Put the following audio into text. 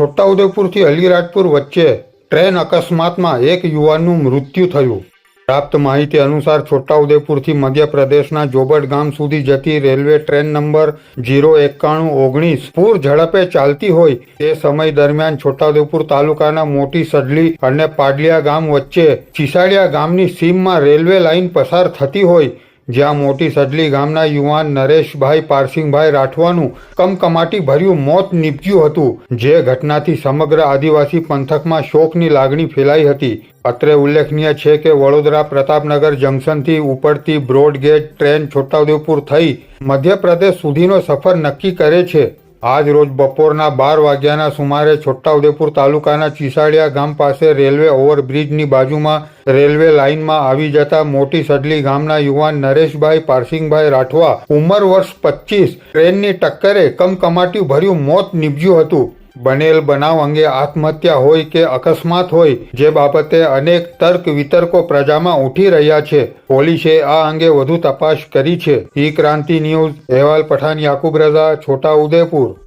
છોટાઉદેપુરથી અલીરાજપુર વચ્ચે ટ્રેન અકસ્માતમાં એક યુવાનનું મૃત્યુ થયું. પ્રાપ્ત માહિતી અનુસાર છોટાઉદેપુરથી મધ્યપ્રદેશના જોબટ ગામ સુધી જતી રેલવે ટ્રેન નંબર જીરો એકાણું ઓગણીસ પૂર ઝડપે ચાલતી હોય તે સમય દરમિયાન છોટાઉદેપુર તાલુકાના મોટી સડલી અને પાડલિયા ગામ વચ્ચે ચીસાડિયા ગામની સીમમાં રેલવે લાઇન પસાર થતી હોય જ્યાં મોટી સડલી ગામના યુવાન નરેશભાઈ પારસિંગભાઈ રાઠવાનું કમકમાટી ભર્યું મોત નીપજ્યું હતું. જે ઘટનાથી સમગ્ર આદિવાસી પંથકમાં શોકની લાગણી ફેલાઈ હતી. અત્રે ઉલ્લેખનીય છે કે વડોદરા પ્રતાપનગર જંકશનથી ઉપડતી બ્રોડગેજ ટ્રેન છોટાઉદેપુર થઈ મધ્યપ્રદેશ સુધીનો સફર નક્કી કરે છે. આજ રોજ બપોરના બાર વાગ્યાના સુમારે છોટાઉદેપુર તાલુકાના ચીસાડિયા ગામ પાસે રેલવે ઓવરબ્રિજની બાજુમાં રેલવે લાઇનમાં આવી જતા મોટી સડલી ગામના યુવાન નરેશભાઈ પારસિંગભાઈ રાઠવા, ઉંમર વર્ષ પચીસ, ટ્રેનની ટક્કરે કમકમાટી ભર્યું મોત નીપજ્યું હતું. બનેલ બનાવ અંગે આત્મહત્યા હોય કે અકસ્માત હોય જે બાબતે અનેક તર્ક વિતર્કો પ્રજામાં ઉઠી રહ્યા છે. પોલીસે આ અંગે વધુ તપાસ કરી છે. ઈ ક્રાંતિ ન્યૂઝ, અહેવાલ, પઠાણ, યાકુબ રઝા છોટા ઉદેપુર